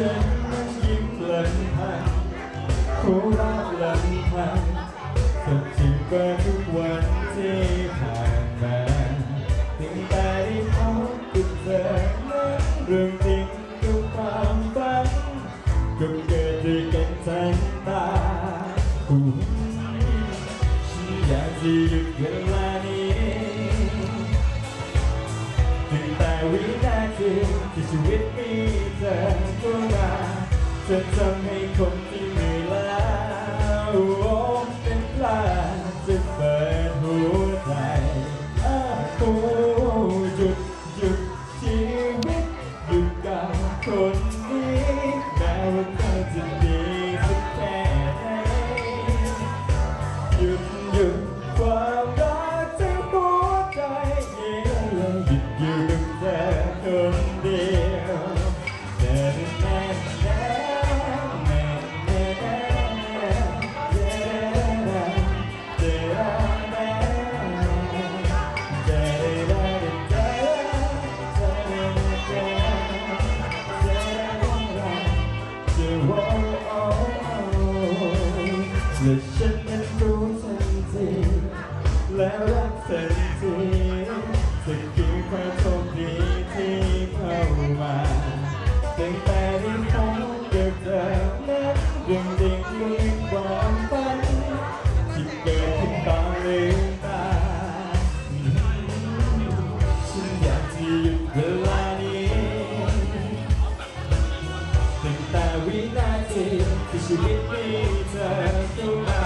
ฉันยิ้มหลันพันโครชหลันพันสักสิบกว่าทุกวันที่ผ่านมาถึงแต่ได้พบกับเธอนั้นเรื่องจริงกับความฝันก็เกิดด้วกันตาคุณฉันอยากจะหยุดเวลานี้ถึงแต่วินาทีที่ชีวิตมีเธอ จะทำให้คนที่เหนื่อยล้า แล้วรักทันทีจะคือความโชคดีที่เข้ามาตั้งแต่ได้พบกับเธอนั้นเรื่งจริงมีความฝันที่เกิดขึ้นตอนลืมตาฉันอยากจะหยุดเวลานี้ตั้งแต่วินาทีที่ชีวิตมีเธอเข้ามา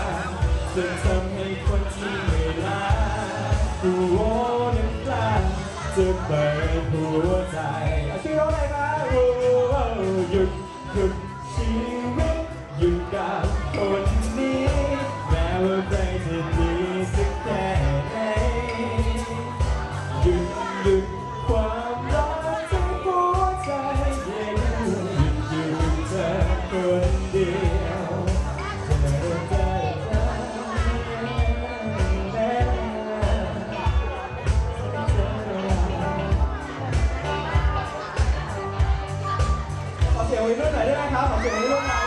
จะทำให้คนที่ ซึ่งเ chị Huyền nói lại đứa khác không? Mặc dù luôn này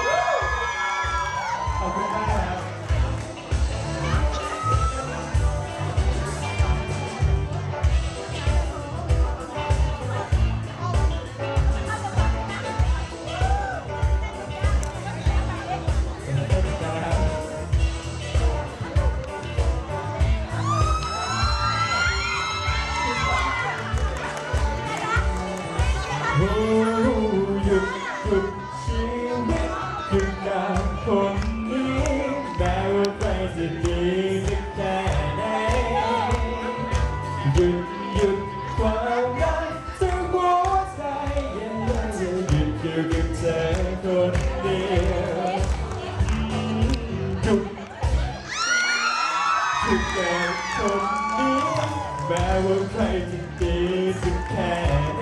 คนนี้แม้ว่าใครจะดีสักแค่ไหนหยุดหยุดความรักทั้งหัวใจยังหยุดอยู่กับเธอคนเดียวหยุดคือแก่คนนี้แม้ว่าใครจะดีสักแค่